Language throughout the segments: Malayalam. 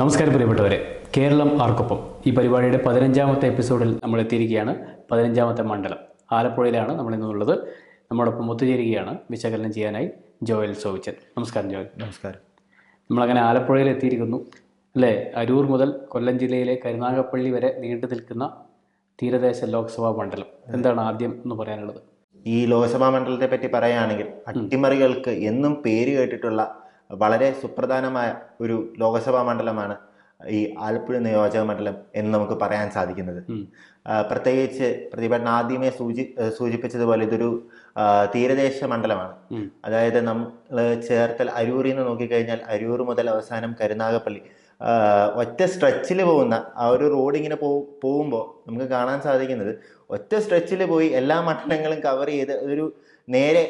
നമസ്കാരം പ്രിയപ്പെട്ടവരെ. കേരളം ആർക്കൊപ്പം. ഈ പരിപാടിയുടെ പതിനഞ്ചാമത്തെ എപ്പിസോഡിൽ നമ്മൾ എത്തിയിരിക്കുകയാണ്. പതിനഞ്ചാമത്തെ മണ്ഡലം. ആലപ്പുഴയിലാണ് നമ്മൾ ഇന്നുള്ളത് നമ്മോടൊപ്പം ഒത്തുചേരുകയാണ് വിശകലനം ചെയ്യാനായി ജോയൽ സോവിച്ചൻ. നമസ്കാരം ജോയൽ. നമസ്കാരം. നമ്മളങ്ങനെ ആലപ്പുഴയിൽ എത്തിയിരിക്കുന്നു. അല്ലേ? അരൂർ മുതൽ കൊല്ലം ജില്ലയിലെ കരുനാഗപ്പള്ളി വരെ നീണ്ടു നിൽക്കുന്ന തീരദേശ ലോക്സഭാ മണ്ഡലം. എന്താണ് ആദ്യം എന്ന് പറയാനുള്ളത്? ഈ ലോക്സഭാ മണ്ഡലത്തെ പറ്റി പറയുകയാണെങ്കിൽ അട്ടിമറികൾക്ക് എന്നും പേര് കേട്ടിട്ടുള്ള വളരെ സുപ്രധാനമായ ഒരു ലോകസഭാ മണ്ഡലമാണ് ഈ ആലപ്പുഴ നിയോജക മണ്ഡലം എന്ന് നമുക്ക് പറയാൻ സാധിക്കുന്നത്. പ്രത്യേകിച്ച് പ്രതിഭടൻ ആദ്യമേ സൂചി സൂചിപ്പിച്ചതുപോലെ ഇതൊരു തീരദേശ മണ്ഡലമാണ്. അതായത് നമ്മൾ ചേർത്തൽ അരൂരിൽ നിന്ന് നോക്കിക്കഴിഞ്ഞാൽ അരൂർ മുതൽ അവസാനം കരുനാഗപ്പള്ളി ഒറ്റ സ്ട്രെച്ചിൽ പോകുന്ന ആ ഒരു റോഡ് ഇങ്ങനെ പോ പോകുമ്പോൾ നമുക്ക് കാണാൻ സാധിക്കുന്നത് ഒറ്റ സ്ട്രെച്ചിൽ പോയി എല്ലാ മണ്ഡലങ്ങളും കവർ ചെയ്ത് ഒരു നേരെ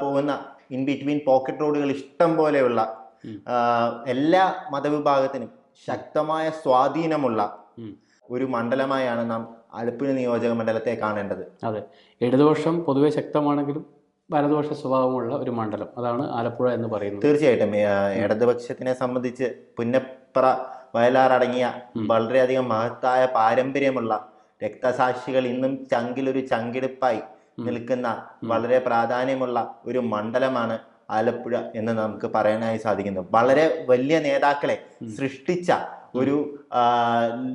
പോകുന്ന ഇൻ ബിറ്റ്വീൻ പോക്കറ്റ് റോഡുകൾ ഇഷ്ടം പോലെയുള്ള എല്ലാ മതവിഭാഗത്തിനും ശക്തമായ സ്വാധീനമുള്ള ഒരു മണ്ഡലമായാണ് നാം ആലപ്പുഴ നിയോജക മണ്ഡലത്തെ കാണേണ്ടത്. അതെ. ഇടതുപക്ഷം പൊതുവെ ശക്തമാണെങ്കിലും വലതുപക്ഷ സ്വഭാവമുള്ള ഒരു മണ്ഡലം. അതാണ് ആലപ്പുഴ എന്ന് പറയുന്നത്. തീർച്ചയായിട്ടും. ഇടതുപക്ഷത്തിനെ സംബന്ധിച്ച് പുന്നപ്ര വയലാർ അടങ്ങിയ വളരെയധികം മഹത്തായ പാരമ്പര്യമുള്ള രക്തസാക്ഷികൾ ഇന്നും ചങ്കിലൊരു ചങ്കിടിപ്പായി നിൽക്കുന്ന വളരെ പ്രാധാന്യമുള്ള ഒരു മണ്ഡലമാണ് ആലപ്പുഴ എന്ന് നമുക്ക് പറയാനായി സാധിക്കുന്നു. വളരെ വലിയ നേതാക്കളെ സൃഷ്ടിച്ച ഒരു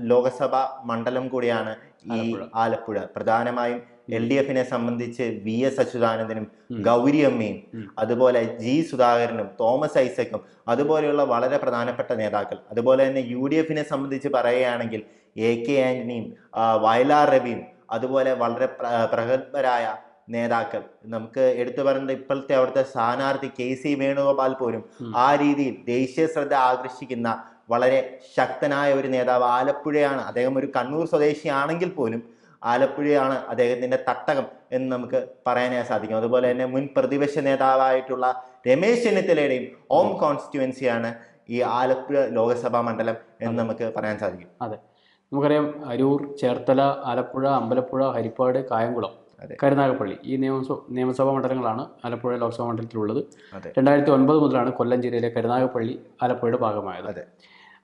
ലോകസഭ മണ്ഡലം കൂടിയാണ് ഈ ആലപ്പുഴ. ആലപ്പുഴ. പ്രധാനമായും എൽ ഡി എഫിനെ സംബന്ധിച്ച് വി എസ് അച്യുതാനന്ദനും ഗൗരിയമ്മയും അതുപോലെ ജി സുധാകരനും തോമസ് ഐസക്കും അതുപോലെയുള്ള വളരെ പ്രധാനപ്പെട്ട നേതാക്കൾ. അതുപോലെ തന്നെ യു ഡി എഫിനെ സംബന്ധിച്ച് പറയുകയാണെങ്കിൽ എ കെ ആന്റണിയും വയലാർ രവിയും അതുപോലെ വളരെ പ്രഗത്ഭരായ നേതാക്കൾ. നമുക്ക് എടുത്തു പറയുന്നത് ഇപ്പോഴത്തെ അവിടുത്തെ സ്ഥാനാർത്ഥി കെ സി വേണുഗോപാൽ പോലും ആ രീതിയിൽ ദേശീയ ശ്രദ്ധ ആകർഷിക്കുന്ന വളരെ ശക്തനായ ഒരു നേതാവ് ആലപ്പുഴയാണ്. അദ്ദേഹം ഒരു കണ്ണൂർ സ്വദേശിയാണെങ്കിൽ പോലും ആലപ്പുഴയാണ് അദ്ദേഹത്തിന്റെ തട്ടകം എന്ന് നമുക്ക് പറയാനായി സാധിക്കും. അതുപോലെ തന്നെ മുൻ പ്രതിപക്ഷ നേതാവായിട്ടുള്ള രമേശ് ചെന്നിത്തലയുടെയും ഓം കോൺസ്റ്റിറ്റുവൻസിയാണ് ഈ ആലപ്പുഴ ലോകസഭാ മണ്ഡലം എന്ന് നമുക്ക് പറയാൻ സാധിക്കും. അതെ. നമുക്കറിയാം അരൂർ ചേർത്തല ആലപ്പുഴ അമ്പലപ്പുഴ ഹരിപ്പാട് കായംകുളം കരുനാഗപ്പള്ളി ഈ നിയമസഭ നിയമസഭാ മണ്ഡലങ്ങളാണ് ആലപ്പുഴ ലോക്സഭാ മണ്ഡലത്തിലുള്ളത്. രണ്ടായിരത്തി ഒൻപത് മുതലാണ് കൊല്ലം ജില്ലയിലെ കരുനാഗപ്പള്ളി ആലപ്പുഴയുടെ ഭാഗമായത്. അതെ.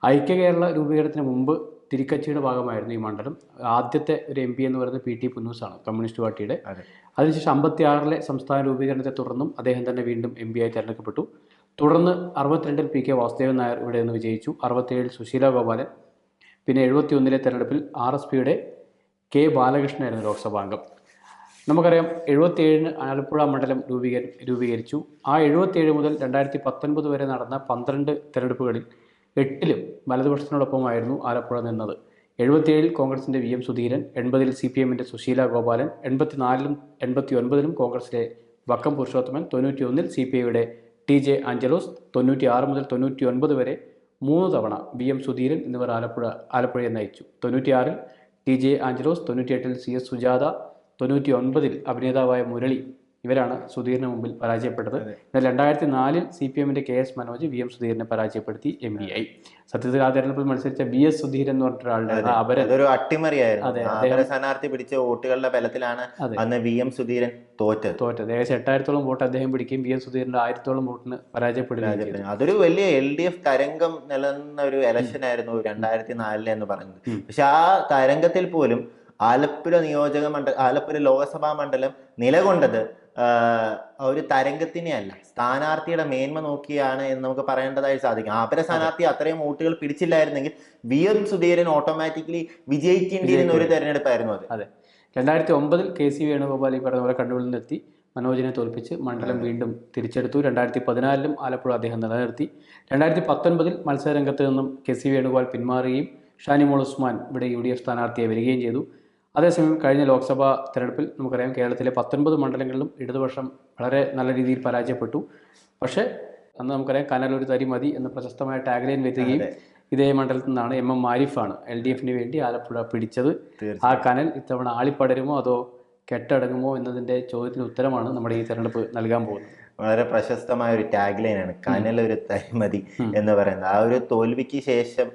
ഐക്യ കേരള രൂപീകരണത്തിന് മുമ്പ് തിരിക്കച്ചിയുടെ ഭാഗമായിരുന്നു ഈ മണ്ഡലം. ആദ്യത്തെ ഒരു എം പി എന്ന് പറയുന്നത് പി ടി പുന്നൂസാണ് കമ്മ്യൂണിസ്റ്റ് പാർട്ടിയുടെ. അതിനുശേഷം അമ്പത്തി ആറിലെ സംസ്ഥാന രൂപീകരണത്തെ തുടർന്നും അദ്ദേഹം തന്നെ വീണ്ടും എം പി ആയി തെരഞ്ഞെടുക്കപ്പെട്ടു. തുടർന്ന് അറുപത്തിരണ്ടിൽ പി കെ വാസുദേവൻ നായർ ഇവിടെ നിന്ന് വിജയിച്ചു. അറുപത്തിയേഴിൽ സുശീല ഗോപാലൻ പിന്നെ എഴുപത്തി ഒന്നിലെ തെരഞ്ഞെടുപ്പിൽ ആർ എസ് പിയുടെ കെ ബാലകൃഷ്ണനായിരുന്നു ലോക്സഭാംഗം നമുക്കറിയാം എഴുപത്തിയേഴിന് ആലപ്പുഴ മണ്ഡലം രൂപീകരി രൂപീകരിച്ചു. ആ എഴുപത്തിയേഴ് മുതൽ രണ്ടായിരത്തി പത്തൊൻപത് വരെ നടന്ന പന്ത്രണ്ട് തെരഞ്ഞെടുപ്പുകളിൽ എട്ടിലും വലതുപക്ഷത്തിനോടൊപ്പമായിരുന്നു ആലപ്പുഴ നിന്നത്. എഴുപത്തിയേഴിൽ കോൺഗ്രസിന്റെ വി എം സുധീരൻ എൺപതിൽ സി പി എമ്മിന്റെ സുശീല ഗോപാലൻ എൺപത്തിനാലിലും എൺപത്തി ഒൻപതിലും കോൺഗ്രസിലെ വക്കം പുരുഷോത്തമൻ തൊണ്ണൂറ്റി ഒന്നിൽ സി പി ഐയുടെ ടി ജെ ആഞ്ചലോസ് തൊണ്ണൂറ്റി ആറ് മുതൽ തൊണ്ണൂറ്റി ഒൻപത് വരെ മൂന്ന് തവണ വി എം സുധീരൻ എന്നിവർ ആലപ്പുഴ ആലപ്പുഴയെ നയിച്ചു. തൊണ്ണൂറ്റിയാറിൽ ടി ജെ ആഞ്ചലോസ് തൊണ്ണൂറ്റിയെട്ടിൽ സി എസ് സുജാത തൊണ്ണൂറ്റി ഒൻപതിൽ അഭിനേതാവായ മുരളി ഇവരാണ് സുധീറിന് മുമ്പിൽ പരാജയപ്പെട്ടത്. എന്നാൽ രണ്ടായിരത്തി നാലിൽ സി പി എമ്മിന്റെ K S Manoj V M സുധീരനെ പരാജയപ്പെടുത്തി എം പി ആയി സത്യത്തിൽ ആ തെരഞ്ഞെടുപ്പിൽ മത്സരിച്ച വി എസ് സുധീർ എന്ന് പറഞ്ഞ ഒരാളുടെ അപര അതൊരു അട്ടിമറിയായിരുന്നു. സ്ഥാനാർത്ഥി പിടിച്ച വോട്ടുകളുടെ ബലത്തിലാണ് അന്ന് വി എം സുധീരൻ തോറ്റത്. തോറ്റത്. ഏകദേശം എട്ടായിരത്തോളം വോട്ട് അദ്ദേഹം പിടിക്കുകയും വി എം സുധീരന്റെ ആയിരത്തോളം വോട്ടിന് പരാജയപ്പെടുകയും അതൊരു വലിയ എൽ ഡി എഫ് തരംഗം നിലനിന്ന ഒരു എലക്ഷൻ ആയിരുന്നു രണ്ടായിരത്തി നാലിലെ എന്ന് പറയുന്നത്. പക്ഷെ ആ തരംഗത്തിൽ പോലും ആലപ്പുഴ നിയോജക മണ്ഡലം ആലപ്പുഴ ലോക്സഭാ മണ്ഡലം നിലകൊണ്ടത് ഒരു തരംഗത്തിനെ അല്ല സ്ഥാനാർത്ഥിയുടെ മേന്മ നോക്കിയാണ് എന്ന് നമുക്ക് പറയേണ്ടതായി സാധിക്കും. ആപര സ്ഥാനാർത്ഥി അത്രയും വോട്ടുകൾ പിടിച്ചില്ലായിരുന്നെങ്കിൽ വി എം സുധീരൻ ഓട്ടോമാറ്റിക്കലി വിജയിക്കേണ്ടിയിരുന്ന ഒരു തെരഞ്ഞെടുപ്പായിരുന്നു അത്. അതെ. രണ്ടായിരത്തി ഒമ്പതിൽ കെ സി വേണുഗോപാൽ ഈ പറഞ്ഞ പോലെ കണ്ണൂരിൽ നിന്നെത്തി. മനോജിനെ തോൽപ്പിച്ച് മണ്ഡലം വീണ്ടും തിരിച്ചെടുത്തു. രണ്ടായിരത്തി പതിനാലിലും ആലപ്പുഴ അദ്ദേഹം നിലനിർത്തി. രണ്ടായിരത്തി പത്തൊൻപതിൽ മത്സരരംഗത്ത് നിന്നും കെ സി വേണുഗോപാൽ പിന്മാറുകയും ഷാനിമോൾ ഉസ്മാൻ ഇവിടെ യു ഡി എഫ് സ്ഥാനാർത്ഥിയെ വരികയും ചെയ്തു. അതേസമയം കഴിഞ്ഞ ലോക്സഭാ തെരഞ്ഞെടുപ്പിൽ നമുക്കറിയാം കേരളത്തിലെ പത്തൊൻപത് മണ്ഡലങ്ങളിലും ഇടതുപക്ഷം വളരെ നല്ല രീതിയിൽ പരാജയപ്പെട്ടു. പക്ഷേ അന്ന് നമുക്കറിയാം കനലൊരു തരി മതി എന്ന പ്രശസ്തമായ ടാഗ്ലൈൻ വരികയും. ഇതേ മണ്ഡലത്തിൽ നിന്നാണ് എം എം ആരിഫാണ് എൽ ഡി എഫിന് വേണ്ടി ആലപ്പുഴ പിടിച്ചത്. ആ കനൽ ഇത്തവണ ആളിപ്പടരുമോ അതോ കെട്ടടങ്ങുമോ എന്നതിന്റെ ചോദ്യത്തിന് ഉത്തരമാണ് നമ്മുടെ ഈ തെരഞ്ഞെടുപ്പ് നൽകാൻ പോകുന്നത്. വളരെ പ്രശസ്തമായ ഒരു ടാഗ് ലൈനാണ് കനൽ ഒരു തരിമതി. എന്ന് പറയുന്നത്. ആ ഒരു തോൽവിക്ക് ശേഷം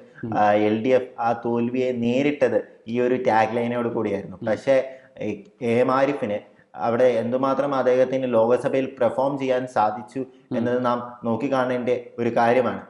എൽ ഡി എഫ് ആ തോൽവിയെ നേരിട്ടത് ഈ ഒരു ടാഗ് ലൈനോട് കൂടിയായിരുന്നു. പക്ഷേ എ എം ആരിഫിന് അവിടെ എന്തുമാത്രം അദ്ദേഹത്തിന് ലോകസഭയിൽ പെർഫോം ചെയ്യാൻ സാധിച്ചു എന്നത് നാം നോക്കിക്കാണേണ്ട ഒരു കാര്യമാണ്.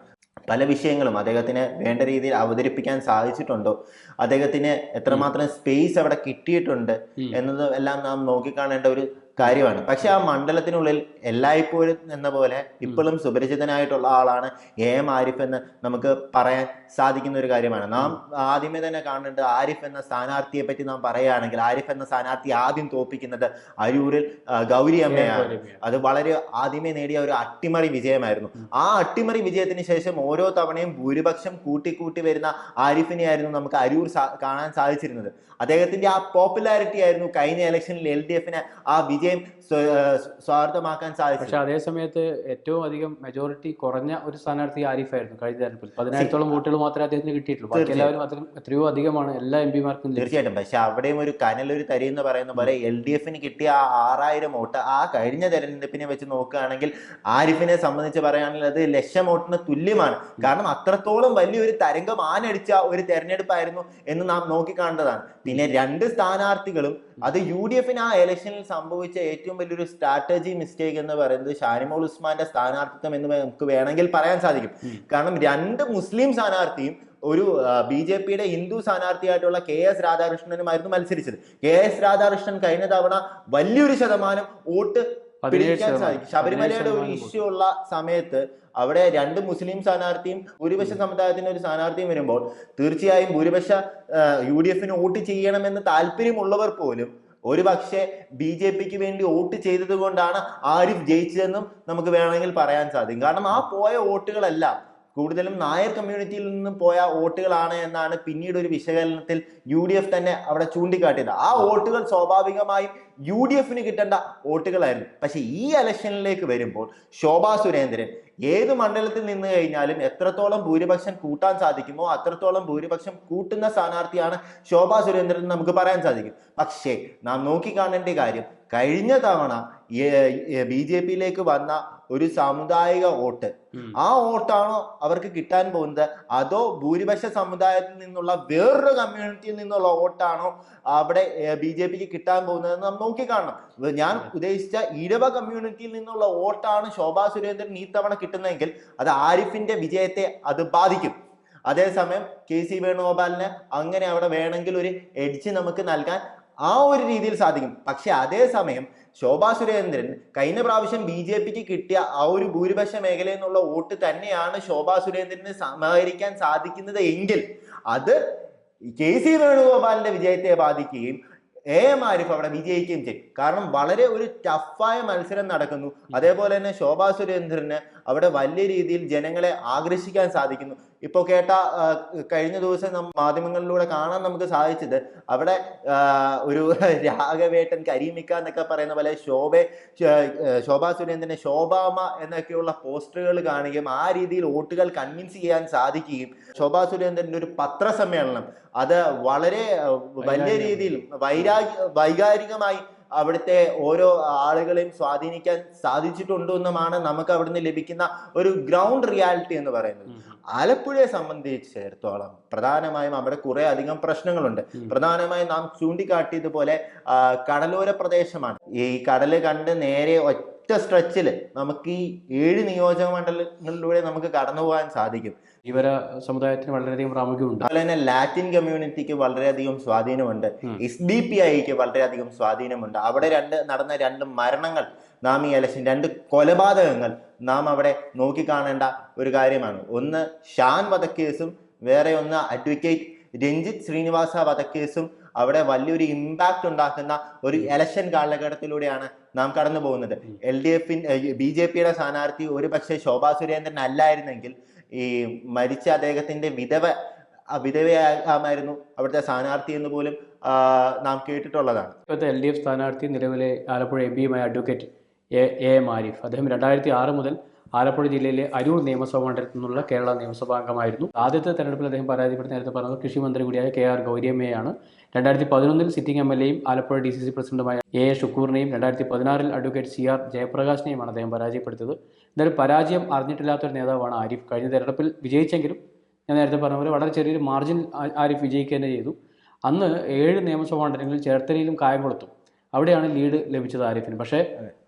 പല വിഷയങ്ങളും അദ്ദേഹത്തിന് വേണ്ട രീതിയിൽ അവതരിപ്പിക്കാൻ സാധിച്ചിട്ടുണ്ടോ? അദ്ദേഹത്തിന് എത്രമാത്രം സ്പേസ് അവിടെ കിട്ടിയിട്ടുണ്ട് എന്നത് എല്ലാം നാം നോക്കിക്കാണേണ്ട ഒരു കാര്യമാണ്. പക്ഷെ ആ മണ്ഡലത്തിനുള്ളിൽ എല്ലായ്പ്പോഴും എന്ന പോലെ ഇപ്പോഴും സുപരിചിതനായിട്ടുള്ള ആളാണ് എ എം ആരിഫ് എന്ന് നമുക്ക് പറയാൻ സാധിക്കുന്ന ഒരു കാര്യമാണ്. നാം ആദ്യമേ തന്നെ കാണേണ്ടത് ആരിഫ് എന്ന സ്ഥാനാർത്ഥിയെ പറ്റി നാം പറയുകയാണെങ്കിൽ ആരിഫ് എന്ന സ്ഥാനാർത്ഥി ആദ്യം തോപ്പിക്കുന്നത് അരൂരിൽ ഗൗരി അമ്മയാണ്. അത് വളരെ ആദ്യമേ നേടിയ ഒരു അട്ടിമറി വിജയമായിരുന്നു. ആ അട്ടിമറി വിജയത്തിന് ശേഷം ഓരോ തവണയും ഭൂരിപക്ഷം കൂട്ടിക്കൂട്ടി വരുന്ന ആരിഫിനെ ആയിരുന്നു നമുക്ക് അരൂർ കാണാൻ സാധിച്ചിരുന്നത്. അദ്ദേഹത്തിന്റെ ആ പോപ്പുലാരിറ്റി ആയിരുന്നു കഴിഞ്ഞ ഇലക്ഷനിൽ എൽ ഡി എഫിന് ആ വിജയം ഏർ സ്വാർത്ഥമാക്കാൻ സാധിച്ചു. പക്ഷെ അതേ സമയത്ത് ഏറ്റവും അധികം മെജോറിറ്റി കുറഞ്ഞ ഒരു സ്ഥാനാർത്ഥി ആരിഫായിരുന്നു കഴിഞ്ഞ തെരഞ്ഞെടുപ്പിൽ. പതിനായിരത്തോളം വോട്ടുകൾ മാത്രമേ അദ്ദേഹത്തിന് കിട്ടിയിട്ടുള്ളൂ. ബാക്കി എല്ലാവരും അതിലും എത്രയോ അധികമാണ് എല്ലാ എം പിമാർക്കും. തീർച്ചയായിട്ടും. പക്ഷെ അവിടെയും ഒരു കനലൊരു തരി എന്ന് പറയുന്ന പോലെ എൽ ഡി എഫിന് കിട്ടിയ ആ ആറായിരം വോട്ട് ആ കഴിഞ്ഞ തെരഞ്ഞെടുപ്പിനെ വെച്ച് നോക്കുകയാണെങ്കിൽ ആരിഫിനെ സംബന്ധിച്ച് പറയുകയാണെങ്കിൽ അത് ലക്ഷം വോട്ടിന് തുല്യമാണ്. കാരണം അത്രത്തോളം വലിയൊരു തരംഗം ആനടിച്ച ഒരു തെരഞ്ഞെടുപ്പായിരുന്നു എന്ന് നാം നോക്കിക്കാണേണ്ടതാണ് പിന്നെ രണ്ട് സ്ഥാനാർത്ഥികളും അത് യു ഡി എഫിന് ആ ഇലക്ഷനിൽ സംഭവിച്ച ഏറ്റവും വലിയൊരു സ്ട്രാറ്റജി മിസ്റ്റേക്ക് എന്ന് പറയുന്നത് ഷാനിമോൾ ഉസ്മാന്റെ സ്ഥാനാർത്ഥിത്വം എന്ന് നമുക്ക് വേണമെങ്കിൽ പറയാൻ സാധിക്കും. കാരണം രണ്ട് മുസ്ലിം സ്ഥാനാർത്ഥിയും ഒരു ബി ജെ പിയുടെ ഹിന്ദു സ്ഥാനാർത്ഥിയായിട്ടുള്ള കെ എസ് രാധാകൃഷ്ണനുമായിരുന്നു മത്സരിച്ചത്. കെ എസ് രാധാകൃഷ്ണൻ കഴിഞ്ഞ തവണ വലിയൊരു ശതമാനം വോട്ട് പിടിക്കാൻ. സാധിക്കും. ശബരിമലയുടെ ഒരു ഇഷ്യൂ ഉള്ള സമയത്ത് അവിടെ രണ്ട് മുസ്ലിം സ്ഥാനാർത്ഥിയും ഭൂരിപക്ഷ സമുദായത്തിന് ഒരു സ്ഥാനാർത്ഥിയും വരുമ്പോൾ തീർച്ചയായും ഭൂരിപക്ഷ യു ഡി എഫിന് വോട്ട് ചെയ്യണമെന്ന് താല്പര്യമുള്ളവർ പോലും ഒരു പക്ഷേ ബി ജെ പിക്ക് വേണ്ടി വോട്ട് ചെയ്തത് കൊണ്ടാണ് ആരിഫ് ജയിച്ചതെന്നും നമുക്ക് വേണമെങ്കിൽ പറയാൻ സാധിക്കും. കാരണം ആ പോയ വോട്ടുകളെല്ലാം കൂടുതലും നായർ കമ്മ്യൂണിറ്റിയിൽ നിന്നും പോയ വോട്ടുകളാണ് എന്നാണ് പിന്നീട് ഒരു വിശകലനത്തിൽ യു ഡി എഫ് തന്നെ അവിടെ ചൂണ്ടിക്കാട്ടിയത്. ആ വോട്ടുകൾ സ്വാഭാവികമായും യു ഡി എഫിന് കിട്ടേണ്ട വോട്ടുകളായിരുന്നു. പക്ഷെ ഈ ഇലക്ഷനിലേക്ക് വരുമ്പോൾ ശോഭാ സുരേന്ദ്രൻ ഏത് മണ്ഡലത്തിൽ നിന്ന് കഴിഞ്ഞാലും എത്രത്തോളം ഭൂരിപക്ഷം കൂട്ടാൻ സാധിക്കുമോ അത്രത്തോളം ഭൂരിപക്ഷം കൂട്ടുന്ന സ്ഥാനാർത്ഥിയാണ് ശോഭാ സുരേന്ദ്രൻ നമുക്ക് പറയാൻ സാധിക്കും. പക്ഷേ നാം നോക്കിക്കാണേണ്ട കാര്യം കഴിഞ്ഞ തവണ ബി ജെ പിയിലേക്ക് വന്ന ഒരു സാമുദായിക വോട്ട്. ആ വോട്ടാണോ അവർക്ക് കിട്ടാൻ പോകുന്നത്? അതോ ഭൂരിപക്ഷ സമുദായത്തിൽ നിന്നുള്ള വേറൊരു കമ്മ്യൂണിറ്റിയിൽ നിന്നുള്ള വോട്ടാണോ അവിടെ ബി ജെ പിക്ക് കിട്ടാൻ പോകുന്നത് നാം നോക്കിക്കാണണം. ഞാൻ ഉദ്ദേശിച്ച ഇടവ കമ്മ്യൂണിറ്റിയിൽ നിന്നുള്ള വോട്ടാണ് ശോഭാ സുരേന്ദ്രൻ ഈ തവണ കിട്ടുന്നതെങ്കിൽ അത് ആരിഫിന്റെ വിജയത്തെ അത് ബാധിക്കും. അതേസമയം കെ സി വേണുഗോപാലിന് അങ്ങനെ അവിടെ വേണമെങ്കിൽ ഒരു എഡ്ജ് നമുക്ക് നൽകാൻ ആ ഒരു രീതിയിൽ സാധിക്കും. പക്ഷെ അതേസമയം ശോഭാ സുരേന്ദ്രൻ കഴിഞ്ഞ പ്രാവശ്യം ബി ജെ പിക്ക് കിട്ടിയ ആ ഒരു ഭൂരിപക്ഷ മേഖലയിൽ നിന്നുള്ള വോട്ട് തന്നെയാണ് ശോഭാ സുരേന്ദ്രന് സമാഹരിക്കാൻ സാധിക്കുന്നത് എങ്കിൽ അത് കെ സി വേണുഗോപാലിന്റെ വിജയത്തെ ബാധിക്കുകയും എ എം ആരിഫ് അവിടെ വിജയിക്കുകയും ചെയ്യും. കാരണം വളരെ ഒരു ടഫായ മത്സരം നടക്കുന്നു. അതേപോലെ തന്നെ ശോഭാ സുരേന്ദ്രന് അവിടെ വലിയ രീതിയിൽ ജനങ്ങളെ ആകർഷിക്കാൻ സാധിക്കുന്നു. ഇപ്പൊ കേട്ട കഴിഞ്ഞ ദിവസം മാധ്യമങ്ങളിലൂടെ കാണാൻ നമുക്ക് സാധിച്ചത് അവിടെ ഒരു രാഘവേട്ടൻ കരിമിക്ക എന്നൊക്കെ പറയുന്ന പോലെ ശോഭ ശോഭാ സുരേന്ദ്രനെ ശോഭാമ എന്നൊക്കെയുള്ള പോസ്റ്ററുകൾ കാണുകയും ആ രീതിയിൽ വോട്ടുകൾ കൺവിൻസ് ചെയ്യാൻ സാധിക്കുകയും ശോഭാ സുരേന്ദ്രന്റെ ഒരു പത്രസമ്മേളനം. അത് വളരെ വലിയ രീതിയിൽ വൈരാഗ്യ വൈകാരികമായി അവിടുത്തെ ഓരോ ആളുകളെയും സ്വാധീനിക്കാൻ സാധിച്ചിട്ടുണ്ടോ എന്നുമാണ് നമുക്ക് അവിടുന്ന് ലഭിക്കുന്ന ഒരു ഗ്രൗണ്ട് റിയാലിറ്റി എന്ന് പറയുന്നത്. ആലപ്പുഴയെ സംബന്ധിച്ചിടത്തോളം പ്രധാനമായും അവിടെ കുറെ അധികം പ്രശ്നങ്ങളുണ്ട്. പ്രധാനമായും നാം ചൂണ്ടിക്കാട്ടിയതുപോലെ കടലോര പ്രദേശമാണ്. ഈ കടൽ കണ്ട് നേരെ ഒറ്റ സ്ട്രെച്ചിൽ നമുക്ക് ഈ ഏഴ് നിയോജക മണ്ഡലങ്ങളിലൂടെ നമുക്ക് കടന്നു പോകാൻ സാധിക്കും. ഇവര സമുദായത്തിന് വളരെയധികം പ്രാമുഖ്യമുണ്ട്. അതുപോലെ തന്നെ ലാറ്റിൻ കമ്മ്യൂണിറ്റിക്ക് വളരെയധികം സ്വാധീനമുണ്ട്. എസ് ഡി പി ഐക്ക് വളരെയധികം സ്വാധീനമുണ്ട്. അവിടെ രണ്ട് നടന്ന രണ്ട് മരണങ്ങൾ നാം ഈ ഇലക്ഷൻ രണ്ട് കൊലപാതകങ്ങൾ നാം അവിടെ നോക്കിക്കാണേണ്ട ഒരു കാര്യമാണ്. ഒന്ന് ഷാൻ വധക്കേസും വേറെ ഒന്ന് അഡ്വക്കേറ്റ് രഞ്ജിത്ത് ശ്രീനിവാസ വധക്കേസും അവിടെ വലിയൊരു ഇമ്പാക്റ്റ് ഉണ്ടാക്കുന്ന ഒരു ഇലക്ഷൻ കാലഘട്ടത്തിലൂടെയാണ് നാം കടന്നു പോകുന്നത്. എൽ ഡി എഫിൻ ബി ജെ പിയുടെ സ്ഥാനാർത്ഥി ഒരു പക്ഷേ ശോഭാ സുരേന്ദ്രൻ അല്ലായിരുന്നെങ്കിൽ ഈ മരിച്ച അദ്ദേഹത്തിന്റെ വിധവ വിധവയാകാമായിരുന്നു അവിടുത്തെ സ്ഥാനാർത്ഥി എന്ന് പോലും നാം കേട്ടിട്ടുള്ളതാണ്. ഇപ്പോഴത്തെ എൽ ഡി എഫ് സ്ഥാനാർത്ഥി നിലവിലെ Alappuzha M പിയുമായ advocate A A M Arif. അദ്ദേഹം രണ്ടായിരത്തി ആറ് മുതൽ ആലപ്പുഴ ജില്ലയിലെ അരൂർ നിയമസഭാ മണ്ഡലത്തിൽ നിന്നുള്ള കേരള നിയമസഭാ അംഗമായിരുന്നു. ആദ്യത്തെ തെരഞ്ഞെടുപ്പിൽ അദ്ദേഹം പരാജയപ്പെടുത്തി നേരത്തെ പറഞ്ഞത് കൃഷി മന്ത്രി കൂടിയായ കെ ആർ ഗൗരിയമ്മയാണ് രണ്ടായിരത്തി പതിനൊന്നിൽ സിറ്റിംഗ് എം എൽ എയും ആലപ്പുഴ ഡി സി സി പ്രസിഡന്റുമായ എ എ ഷുക്കൂറിനെയും രണ്ടായിരത്തി പതിനാറിൽ അഡ്വക്കേറ്റ് സി ആർ ജയപ്രകാശിനെയുമാണ് അദ്ദേഹം പരാജയപ്പെടുത്തിയത്. എന്തായാലും പരാജയം അറിഞ്ഞിട്ടില്ലാത്തൊരു നേതാവാണ് ആരിഫ്. കഴിഞ്ഞ തെരഞ്ഞെടുപ്പിൽ വിജയിച്ചെങ്കിലും ഞാൻ നേരത്തെ പറഞ്ഞ പോലെ വളരെ ചെറിയൊരു മാർജിൻ ആരിഫ് വിജയിക്കുക തന്നെ ചെയ്തു. അന്ന് ഏഴ് നിയമസഭാ മണ്ഡലങ്ങളിൽ ചേർത്തലയിലും കായംകുളത്തും അവിടെയാണ് ലീഡ് ലഭിച്ചത് ആരിഫിന്. പക്ഷേ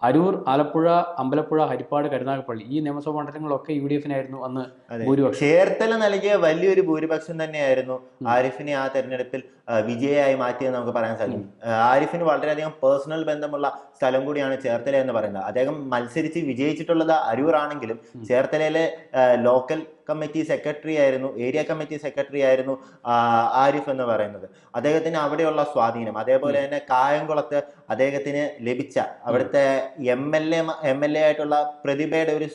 അരൂർ ആലപ്പുഴ അമ്പലപ്പുഴ ഹരിപ്പാട് കരുനാഗപ്പള്ളി ഈ നിയമസഭാ മണ്ഡലങ്ങളൊക്കെ യു ഡി എഫിനായിരുന്നു അന്ന് ഭൂരിപക്ഷം. ചേർത്തല നൽകിയ വലിയൊരു ഭൂരിപക്ഷം തന്നെയായിരുന്നു ആരിഫിനെ ആ തെരഞ്ഞെടുപ്പിൽ വിജയമായി മാറ്റിയെന്ന് നമുക്ക് പറയാൻ സാധിക്കും. ആരിഫിന് വളരെയധികം പേഴ്സണൽ ബന്ധമുള്ള സ്ഥലം കൂടിയാണ് ചേർത്തല എന്ന് പറയുന്നത്. അദ്ദേഹം മത്സരിച്ച് വിജയിച്ചിട്ടുള്ളത് അരൂർ ആണെങ്കിലും ചേർത്തലയിലെ ലോക്കൽ കമ്മിറ്റി സെക്രട്ടറി ആയിരുന്നു ഏരിയ കമ്മിറ്റി സെക്രട്ടറി ആയിരുന്നു ആരിഫ് എന്ന് പറയുന്നത്. അദ്ദേഹത്തിന് അവിടെയുള്ള സ്വാധീനം അതേപോലെ തന്നെ കായംകുളത്ത് അദ്ദേഹത്തിന് ലഭിച്ച അവിടുത്തെ M L A M L A ആയിട്ടുള്ള പ്രതിഭയുടെ ഒരു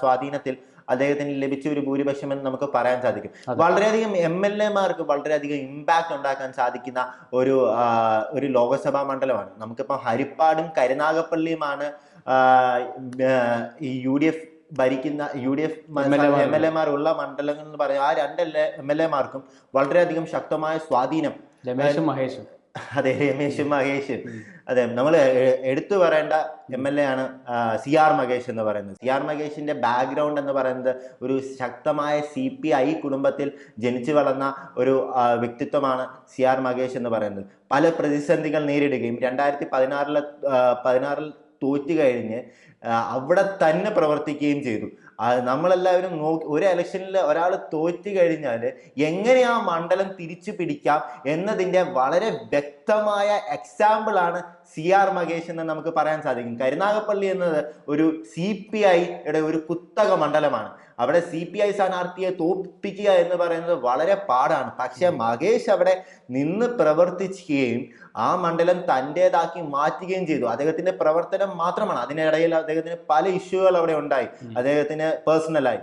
സ്വാധീനത്തിൽ അദ്ദേഹത്തിന് ലഭിച്ച ഒരു ഭൂരിപക്ഷം എന്ന് നമുക്ക് പറയാൻ സാധിക്കും. വളരെയധികം എം എൽ എമാർക്ക് വളരെയധികം ഇമ്പാക്ട് ഉണ്ടാക്കാൻ സാധിക്കുന്ന ഒരു ഒരു ലോകസഭാ മണ്ഡലമാണ്. നമുക്കിപ്പോൾ ഹരിപ്പാടും കരുനാഗപ്പള്ളിയുമാണ് ഈ യു ഡി എഫ് ഭരിക്കുന്ന U D F M L എമാർ ഉള്ള മണ്ഡലങ്ങൾ എന്ന് പറയുന്നത് ആ രണ്ട് എം എൽ എമാർക്കും വളരെയധികം ശക്തമായ സ്വാധീനം. രമേശും മഹേഷും. അതെ രമേശും മഹേഷ്. അതെ നമ്മൾ എടുത്തു പറയേണ്ട എം എൽ എ ആണ് സി ആർ മഹേഷ് എന്ന് പറയുന്നത്. സി ആർ മഹേഷിന്റെ ബാക്ക്ഗ്രൗണ്ട് എന്ന് പറയുന്നത് ഒരു ശക്തമായ സി പി ഐ കുടുംബത്തിൽ ജനിച്ചു വളർന്ന ഒരു വ്യക്തിത്വമാണ് സി ആർ മഹേഷ് എന്ന് പറയുന്നത്. പല പ്രതിസന്ധികൾ നേരിടുകയും രണ്ടായിരത്തി പതിനാറിലെ പതിനാറിൽ തോറ്റു കഴിഞ്ഞ് അവിടെ തന്നെ പ്രവർത്തിക്കുകയും ചെയ്തു. നമ്മളെല്ലാവരും നോക്കി ഒരു ഇലക്ഷനിൽ ഒരാൾ തോറ്റു കഴിഞ്ഞാൽ എങ്ങനെ ആ മണ്ഡലം തിരിച്ചു പിടിക്കാം എന്നതിന്റെ വളരെ വ്യക്തമായ എക്സാമ്പിൾ ആണ് സി ആർ മഹേഷ് എന്ന് നമുക്ക് പറയാൻ സാധിക്കും. കരുനാഗപ്പള്ളി എന്നത് ഒരു സി പി ഐയുടെ ഒരു കുത്തക മണ്ഡലമാണ്. അവിടെ സി പി ഐ സ്ഥാനാർത്ഥിയെ തോൽപ്പിക്കുക എന്ന് പറയുന്നത് വളരെ പാടാണ്. പക്ഷേ മഹേഷ് അവിടെ നിന്ന് പ്രവർത്തിക്കുകയും ആ മണ്ഡലം തന്റെതാക്കി മാറ്റുകയും ചെയ്തു. അദ്ദേഹത്തിന്റെ പ്രവർത്തനം മാത്രമാണ്. അതിനിടയിൽ അദ്ദേഹത്തിന് പല ഇഷ്യൂകൾ അവിടെ ഉണ്ടായി. അദ്ദേഹത്തിന് പേഴ്സണലായി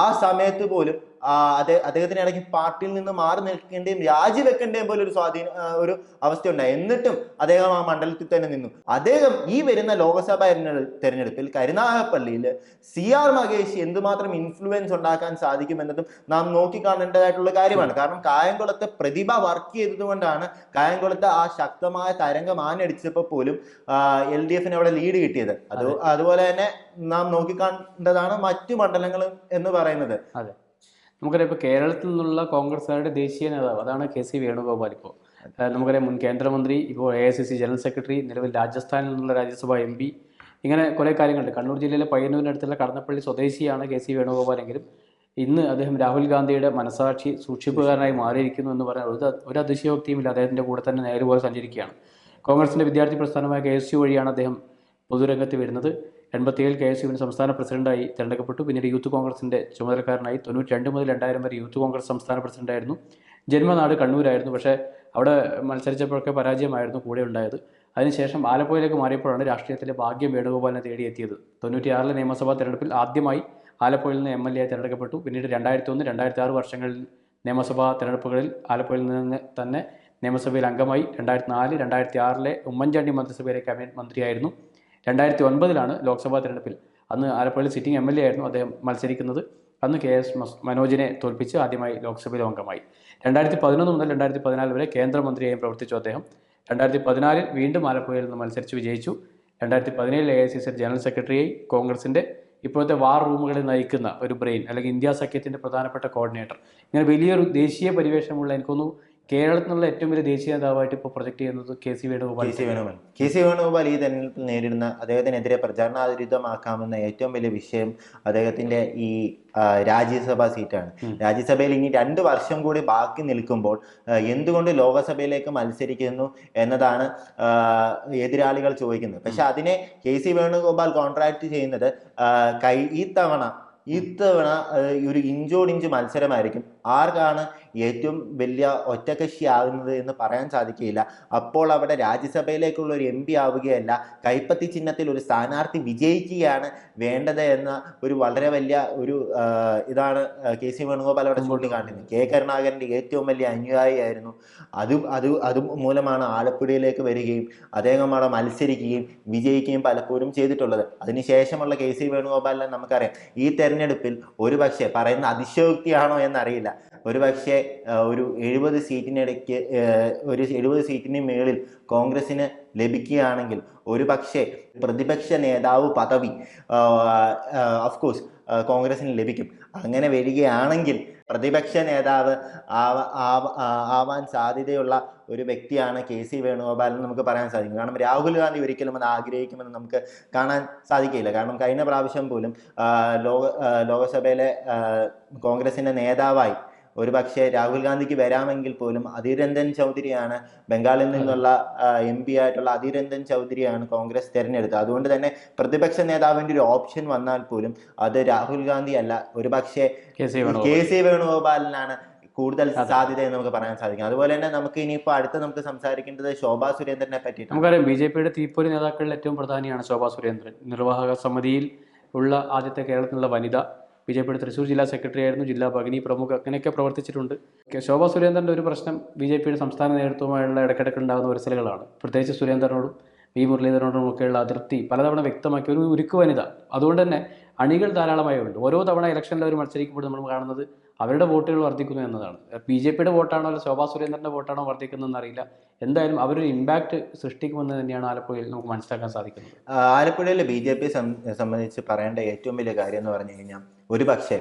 ആ സമയത്ത് പോലും അദ്ദേഹത്തിന് ഇടയ്ക്ക് പാർട്ടിയിൽ നിന്ന് മാറി നിൽക്കേണ്ടിയും രാജിവെക്കേണ്ടിയും പോലെ ഒരു സ്വാധീന ഒരു അവസ്ഥ ഉണ്ടായി എന്നിട്ടും അദ്ദേഹം ആ മണ്ഡലത്തിൽ തന്നെ നിന്നു. അദ്ദേഹം ഈ വരുന്ന ലോക്സഭാ തെരഞ്ഞെടു- തെരഞ്ഞെടുപ്പിൽ കരുനാഗപ്പള്ളിയിൽ സി ആർ മഹേഷ് എന്തുമാത്രം ഇൻഫ്ലുവൻസ് ഉണ്ടാക്കാൻ സാധിക്കുമെന്നതും നാം നോക്കിക്കാണേണ്ടതായിട്ടുള്ള കാര്യമാണ്. കാരണം കായംകുളത്തെ പ്രതിഭ വർക്ക് ചെയ്തതുകൊണ്ടാണ് കായംകുളത്തെ ആ ശക്തമായ തരംഗം ആഞ്ഞടിച്ചപ്പോൾ പോലും എൽ ഡി എഫിന് അവിടെ ലീഡ് കിട്ടിയത്. അത് അതുപോലെ തന്നെ നാം നോക്കിക്കാണേണ്ടതാണ് മറ്റു മണ്ഡലങ്ങളും എന്ന് പറയുന്നത്. നമുക്കറിയാം ഇപ്പോൾ കേരളത്തിൽ നിന്നുള്ള കോൺഗ്രസ്സുകാരുടെ ദേശീയ നേതാവ് അതാണ് കെ സി വേണുഗോപാൽ ഇപ്പോൾ നമുക്കറിയാം മുൻ കേന്ദ്രമന്ത്രി ഇപ്പോൾ A I C C general secretary നിലവിൽ രാജസ്ഥാനിൽ നിന്നുള്ള രാജ്യസഭ എം പി ഇങ്ങനെ കുറേ കാര്യങ്ങളുണ്ട്. കണ്ണൂർ ജില്ലയിലെ പയ്യന്നൂരിനടുത്തുള്ള കടന്നപ്പള്ളി സ്വദേശിയാണ് കെ സി വേണുഗോപാലെങ്കിലും ഇന്ന് അദ്ദേഹം രാഹുൽ ഗാന്ധിയുടെ മനസാക്ഷി സൂക്ഷിപ്പുകാരനായി മാറിയിരിക്കുന്നു എന്ന് പറയാൻ ഒരു ഒരു അതിശയോക്തിയുമില്ല. അദ്ദേഹത്തിന്റെ കൂടെ തന്നെ നേരെ പോലെ സഞ്ചരിക്കുകയാണ്. കോൺഗ്രസിന്റെ വിദ്യാർത്ഥി പ്രസ്ഥാനമായ കെ എസ് യു വഴിയാണ് അദ്ദേഹം പൊതുരംഗത്ത് വരുന്നത്. എൺപത്തിയേഴ് കെ എസ് യുവിന് സംസ്ഥാന പ്രസിഡന്റായി തിരഞ്ഞെടുക്കപ്പെട്ടു. പിന്നീട് യൂത്ത് കോൺഗ്രസിന്റെ ചുമതലക്കാരനായി തൊണ്ണൂറ്റി രണ്ട് മുതൽ രണ്ടായിരം വരെ യൂത്ത് കോൺഗ്രസ് സംസ്ഥാന പ്രസിഡന്റായിരുന്നു. ജന്മനാട് കണ്ണൂരായിരുന്നു. പക്ഷേ അവിടെ മത്സരിച്ചപ്പോഴൊക്കെ പരാജയമായിരുന്നു കൂടെ ഉണ്ടായത് അതിനുശേഷം ആലപ്പുഴയിലേക്ക് മാറിയപ്പോഴാണ് രാഷ്ട്രീയത്തിലെ ഭാഗ്യം വേണുഗോപാലിനെ തേടിയെത്തിയത്. തൊണ്ണൂറ്റിയാറിലെ നിയമസഭാ തെരഞ്ഞെടുപ്പിൽ ആദ്യമായി ആലപ്പുഴയിൽ നിന്ന് എം എൽ എ തിരഞ്ഞെടുക്കപ്പെട്ടു. പിന്നീട് രണ്ടായിരത്തി ഒന്ന് രണ്ടായിരത്തി ആറ് വർഷങ്ങളിൽ നിയമസഭാ തെരഞ്ഞെടുപ്പുകളിൽ ആലപ്പുഴയിൽ നിന്ന് തന്നെ നിയമസഭയിൽ അംഗമായി. രണ്ടായിരത്തി നാല് രണ്ടായിരത്തി ആറിലെ ഉമ്മൻചാണ്ടി മന്ത്രിസഭയിലെ ക്യാബിനറ്റ് മന്ത്രിയായിരുന്നു. രണ്ടായിരത്തി ഒൻപതിലാണ് ലോക്സഭാ തെരഞ്ഞെടുപ്പിൽ. അന്ന് ആലപ്പുഴയിൽ സിറ്റിംഗ് എം എൽ എ ആയിരുന്നു അദ്ദേഹം മത്സരിക്കുന്നത്. അന്ന് കെ എസ് മനോജിനെ തോൽപ്പിച്ച് ആദ്യമായി ലോക്സഭയിലെ അംഗമായി. രണ്ടായിരത്തി പതിനൊന്ന് മുതൽ രണ്ടായിരത്തി പതിനാല് വരെ കേന്ദ്രമന്ത്രിയായും പ്രവർത്തിച്ചു അദ്ദേഹം. രണ്ടായിരത്തി പതിനാലിൽ വീണ്ടും ആലപ്പുഴയിൽ നിന്ന് മത്സരിച്ച് വിജയിച്ചു. രണ്ടായിരത്തി പതിനേഴിൽ A I C C general സെക്രട്ടറിയായി കോൺഗ്രസിന്റെ ഇപ്പോഴത്തെ വാർ റൂമുകളെ നയിക്കുന്ന ഒരു ബ്രെയിൻ അല്ലെങ്കിൽ ഇന്ത്യ സഖ്യത്തിന്റെ പ്രധാനപ്പെട്ട കോർഡിനേറ്റർ ഇങ്ങനെ വലിയൊരു ദേശീയ പരിവേഷമുള്ള എനിക്കൊന്നു കേരളത്തിൽ നിന്നുള്ള ഏറ്റവും വലിയ ദേശീയ നേതാവായിട്ട് ഇപ്പോൾ പ്രൊജക്ട് ചെയ്യുന്നത് K C Venugopal K C Venugopal. K C Venugopal ഈ തെരഞ്ഞെടുപ്പിൽ നേരിടുന്ന അദ്ദേഹത്തിനെതിരെ പ്രചാരണാതിരുദ്ധമാക്കാമെന്ന ഏറ്റവും വലിയ വിഷയം അദ്ദേഹത്തിന്റെ ഈ രാജ്യസഭാ സീറ്റാണ്. രാജ്യസഭയിൽ ഇനി രണ്ട് വർഷം കൂടി ബാക്കി നിൽക്കുമ്പോൾ എന്തുകൊണ്ട് ലോകസഭയിലേക്ക് മത്സരിക്കുന്നു എന്നതാണ് എതിരാളികൾ ചോദിക്കുന്നത്. പക്ഷെ അതിനെ കെ സി വേണുഗോപാൽ കോൺട്രാക്ട് ചെയ്യുന്നത് കൈ ഈ തവണ ഇത്തവണ ഒരു ഇഞ്ചോടിഞ്ച് മത്സരമായിരിക്കും. ആർക്കാണ് ഏറ്റവും വലിയ ഒറ്റകക്ഷി ആകുന്നത് എന്ന് പറയാൻ സാധിക്കുകയില്ല. അപ്പോൾ അവിടെ രാജ്യസഭയിലേക്കുള്ള ഒരു എം പി ആവുകയല്ല കൈപ്പത്തി ചിഹ്നത്തിൽ ഒരു സ്ഥാനാർത്ഥി വിജയിക്കുകയാണ് വേണ്ടത് എന്ന ഒരു വളരെ വലിയ ഒരു ഇതാണ് കെ സി വേണുഗോപാൽ അവിടെ ചൂണ്ടിക്കാട്ടുന്നത് കെ കരുണാകരന്റെ ഏറ്റവും വലിയ അനുയായിയായിരുന്നു അത് അത് അത് മൂലമാണ് ആലപ്പുഴയിലേക്ക് വരികയും അദ്ദേഹം അവിടെ മത്സരിക്കുകയും വിജയിക്കുകയും പലപ്പോഴും ചെയ്തിട്ടുള്ളത്. അതിനുശേഷമുള്ള കെ സി വേണുഗോപാലിനെ നമുക്കറിയാം. ഈ തെരഞ്ഞെടുപ്പിൽ ഒരുപക്ഷെ പറയുന്ന അതിശയോക്തിയാണോ എന്നറിയില്ല. ഒരുപക്ഷെ പക്ഷേ ഒരു എഴുപത് സീറ്റിനിടയ്ക്ക് ഒരു എഴുപത് സീറ്റിന് മേളിൽ കോൺഗ്രസിന് ലഭിക്കുകയാണെങ്കിൽ ഒരു പക്ഷേ പ്രതിപക്ഷ നേതാവ് പദവി ഓഫ് കോഴ്സ് കോൺഗ്രസിന് ലഭിക്കും. അങ്ങനെ വരികയാണെങ്കിൽ പ്രതിപക്ഷ നേതാവ് ആവാൻ സാധ്യതയുള്ള ഒരു വ്യക്തിയാണ് കെ സി വേണുഗോപാൽ എന്ന് നമുക്ക് പറയാൻ സാധിക്കും. കാരണം രാഹുൽ ഗാന്ധി ഒരിക്കലും അത് ആഗ്രഹിക്കുമെന്ന് നമുക്ക് കാണാൻ സാധിക്കില്ല. കാരണം കഴിഞ്ഞ പ്രാവശ്യം പോലും ലോക ലോകസഭയിലെ കോൺഗ്രസിന്റെ നേതാവായി ഒരു പക്ഷേ രാഹുൽ ഗാന്ധിക്ക് വരാമെങ്കിൽ പോലും അധീർ രഞ്ജൻ ചൗധരിയാണ് ബംഗാളിൽ നിന്നുള്ള എം പി ആയിട്ടുള്ള അധീർ രഞ്ജൻ ചൗധരിയാണ് കോൺഗ്രസ് തിരഞ്ഞെടുത്തത്. അതുകൊണ്ട് തന്നെ പ്രതിപക്ഷ നേതാവിന്റെ ഒരു ഓപ്ഷൻ വന്നാൽ പോലും അത് രാഹുൽ ഗാന്ധി അല്ല. ഒരു പക്ഷേ കെ സി വേണുഗോപാലിനാണ് കൂടുതൽ സാധ്യത എന്ന് നമുക്ക് പറയാൻ സാധിക്കും. അതുപോലെ തന്നെ നമുക്ക് ഇനിയിപ്പോ അടുത്ത് നമുക്ക് സംസാരിക്കേണ്ടത് ശോഭാ സുരേന്ദ്രനെ പറ്റി നമുക്കറിയാം ബി ജെ പിയുടെ തീപ്പൊരി നേതാക്കളിൽ ഏറ്റവും പ്രധാനിയാണ് ശോഭാ സുരേന്ദ്രൻ. നിർവാഹക സമിതിയിൽ ഉള്ള ആദ്യത്തെ കേരളത്തിലുള്ള വനിത പിയുടെ തൃശ്ശൂർ ജില്ലാ സെക്രട്ടറി ആയിരുന്നു ജില്ലാ ഭഗിനി പ്രമുഖ അങ്ങനെയൊക്കെ പ്രവർത്തിച്ചിട്ടുണ്ട്. ശോഭ സുരേന്ദ്രന്റെ ഒരു പ്രശ്നം ബി ജെ പിയുടെ സംസ്ഥാന നേതൃത്വമായുള്ള ഇടയ്ക്കിടയ്ക്ക് ഉണ്ടാകുന്ന ഉരസലുകളാണ് പ്രത്യേകിച്ച് സുരേന്ദ്രനോടും വി മുരളീധരനോടും ഒക്കെയുള്ള അതിർത്തി പലതവണ വ്യക്തമാക്കിയ ഒരു ഉരുക്ക് വനിത. അതുകൊണ്ട് തന്നെ അണികൾ ധാരാളമായി ഉണ്ട് ഓരോ തവണ ഇലക്ഷനിൽ അവർ മത്സരിക്കുമ്പോൾ നമ്മൾ കാണുന്നത് അവരുടെ വോട്ടുകൾ വർദ്ധിക്കുന്നു എന്നതാണ്. ബി ജെ പിയുടെ വോട്ടാണോ അല്ല ശോഭാ സുരേന്ദ്രന്റെ വോട്ടാണോ വർദ്ധിക്കുന്നതെന്ന് അറിയില്ല. എന്തായാലും അവരൊരു ഇമ്പാക്റ്റ് സൃഷ്ടിക്കുമെന്ന് തന്നെയാണ് ആലപ്പുഴയിൽ നമുക്ക് മനസ്സിലാക്കാൻ സാധിക്കുന്നത്. ആലപ്പുഴയിലെ ബി ജെ പി സംബന്ധിച്ച് പറയേണ്ട ഏറ്റവും വലിയ കാര്യം എന്ന് പറഞ്ഞു കഴിഞ്ഞാൽ ഒരു പക്ഷേ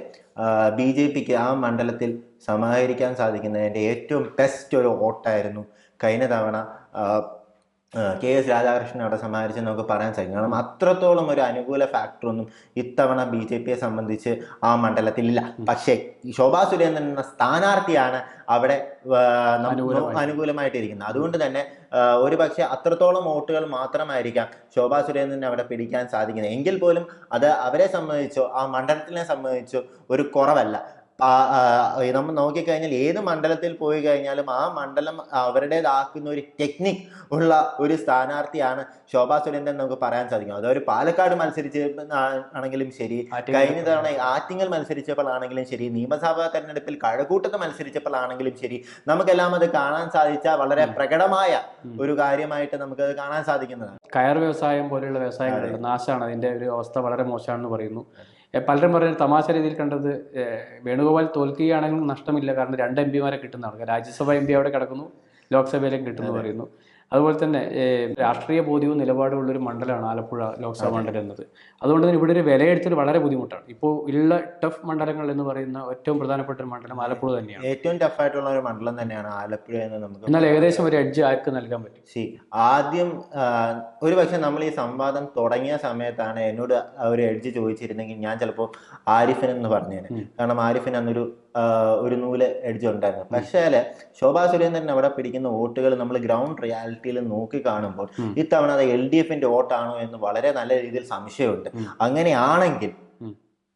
ബി ജെ പിക്ക് ആ മണ്ഡലത്തിൽ സമാഹരിക്കാൻ സാധിക്കുന്നതിന്റെ ഏറ്റവും ബെസ്റ്റ് ഒരു വോട്ടായിരുന്നു കഴിഞ്ഞ തവണ കെ എസ് രാധാകൃഷ്ണൻ അവിടെ സമാഹരിച്ച് നമുക്ക് പറയാൻ സാധിക്കും. കാരണം അത്രത്തോളം ഒരു അനുകൂല ഫാക്ടറൊന്നും ഇത്തവണ ബി ജെ പിയെ സംബന്ധിച്ച് ആ മണ്ഡലത്തിൽ ഇല്ല. പക്ഷേ ശോഭാ സുരേന്ദ്രൻ എന്ന സ്ഥാനാർത്ഥിയാണ് അവിടെ. അനുകൂലമായിട്ടിരിക്കുന്നത്. അതുകൊണ്ട് തന്നെ ഒരു പക്ഷേ അത്രത്തോളം വോട്ടുകൾ മാത്രമായിരിക്കാം ശോഭാ സുരേന്ദ്രനെ അവിടെ പിടിക്കാൻ സാധിക്കുന്നത്. എങ്കിൽ പോലും അത് അവരെ സംബന്ധിച്ചോ ആ മണ്ഡലത്തിനെ സംബന്ധിച്ചോ ഒരു കുറവല്ല. നമ്മൾ നോക്കിക്കഴിഞ്ഞാൽ ഏത് മണ്ഡലത്തിൽ പോയി കഴിഞ്ഞാലും ആ മണ്ഡലം അവരുടേതാക്കുന്ന ഒരു ടെക്നിക് ഉള്ള ഒരു സ്ഥാനാർത്ഥിയാണ് ശോഭാ സുരേന്ദ്രൻ നമുക്ക് പറയാൻ സാധിക്കും. അതൊരു പാലക്കാട് മത്സരിച്ച് ആണെങ്കിലും ശരി കഴിഞ്ഞ തവണ ആറ്റിങ്ങൽ മത്സരിച്ചപ്പോഴാണെങ്കിലും ശരി നിയമസഭാ തെരഞ്ഞെടുപ്പിൽ കഴക്കൂട്ടത്ത് മത്സരിച്ചപ്പോഴാണെങ്കിലും ശരി നമുക്കെല്ലാം അത് കാണാൻ സാധിച്ച വളരെ പ്രകടമായ ഒരു കാര്യമായിട്ട് നമുക്ക് അത് കാണാൻ സാധിക്കുന്നതാണ്. കയർ വ്യവസായം പോലെയുള്ള വ്യവസായങ്ങളുണ്ട് നാശമാണ്. അതിന്റെ ഒരു അവസ്ഥ വളരെ മോശമാണെന്ന് പറയുന്നു. പലരും പറഞ്ഞ തമാശ രീതിയിൽ കണ്ടത് വേണുഗോപാൽ തോൽക്കുകയാണെങ്കിലും നഷ്ടമില്ല. കാരണം രണ്ട് എം പിമാരെ കിട്ടുന്നതാണ്. രാജ്യസഭ എം പി അവിടെ കിടക്കുന്നു ലോക്സഭയിലേക്ക് കിട്ടുന്നു പറയുന്നു. അതുപോലെ തന്നെ രാഷ്ട്രീയ ബോധ്യവും നിലപാടും ഉള്ളൊരു മണ്ഡലമാണ് ആലപ്പുഴ ലോക്സഭാ മണ്ഡലം എന്നത്. അതുകൊണ്ട് തന്നെ ഇവിടെ ഒരു വിലയിരുത്തൽ വളരെ ബുദ്ധിമുട്ടാണ്. ഇപ്പോൾ ഉള്ള ടഫ് മണ്ഡലങ്ങൾ എന്ന് പറയുന്ന ഏറ്റവും പ്രധാനപ്പെട്ട ഒരു മണ്ഡലം ആലപ്പുഴ തന്നെയാണ്. ഏറ്റവും ടഫായിട്ടുള്ള ഒരു മണ്ഡലം തന്നെയാണ് ആലപ്പുഴ എന്ന് നമുക്ക് എന്നാൽ ഏകദേശം ഒരു അഡ്ജ് ആർക്ക് നൽകാൻ പറ്റും? ശരി ആദ്യം ഒരു പക്ഷെ നമ്മൾ ഈ സംവാദം തുടങ്ങിയ സമയത്താണ് എന്നോട് ഒരു എഡ്ജ് ചോദിച്ചിരുന്നെങ്കിൽ ഞാൻ ചിലപ്പോൾ ആരിഫിൻ എന്ന് പറഞ്ഞേനെ കാരണം ആരിഫിൻ അന്നൊരു ഒരു നൂൽ എഡ്ജ് പക്ഷേൽ പക്ഷേ ശോഭാ സുരേന്ദ്രൻ അവിടെ പിടിക്കുന്ന വോട്ടുകൾ നമ്മൾ ഗ്രൗണ്ട് റിയാലിറ്റിയിൽ നോക്കി കാണുമ്പോൾ. ഇത്തവണ അത് എൽ ഡി എഫിന്റെ വോട്ടാണോ എന്ന് വളരെ നല്ല രീതിയിൽ സംശയമുണ്ട്. അങ്ങനെയാണെങ്കിൽ.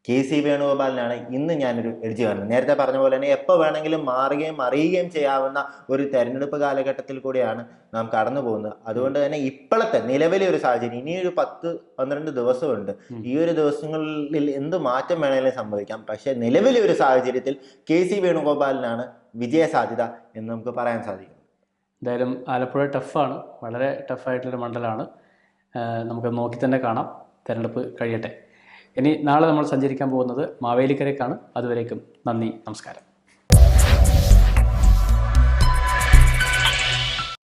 കെ സി വേണുഗോപാലിനാണ് ഇന്ന് ഞാനൊരു എഴുതി പറഞ്ഞത്. നേരത്തെ പറഞ്ഞ പോലെ തന്നെ എപ്പോൾ വേണമെങ്കിലും മാറുകയും അറിയുകയും ചെയ്യാവുന്ന ഒരു തെരഞ്ഞെടുപ്പ് കാലഘട്ടത്തിൽ കൂടിയാണ് നാം കടന്നു പോകുന്നത്. അതുകൊണ്ട് തന്നെ ഇപ്പോഴത്തെ നിലവിലെ ഒരു സാഹചര്യം ഇനിയൊരു പത്ത് പന്ത്രണ്ട് ദിവസമുണ്ട്. ഈ ഒരു ദിവസങ്ങളിൽ എന്ത് മാറ്റം വേണമെങ്കിലും സംഭവിക്കാം. പക്ഷേ നിലവിലെ ഒരു സാഹചര്യത്തിൽ കെ സി വേണുഗോപാലിനാണ് വിജയ സാധ്യത എന്ന് നമുക്ക് പറയാൻ സാധിക്കും എന്തായാലും ആലപ്പുഴ ടഫാണ് വളരെ ടഫായിട്ടുള്ളൊരു മണ്ഡലമാണ്. നമുക്ക് നോക്കി തന്നെ കാണാം. തെരഞ്ഞെടുപ്പ് കഴിയട്ടെ. ഇനി നാളെ നമ്മൾ സഞ്ചരിക്കാൻ പോകുന്നത് മാവേലിക്കരയ്ക്കാണ്. അതുവരേക്കും നന്ദി നമസ്കാരം.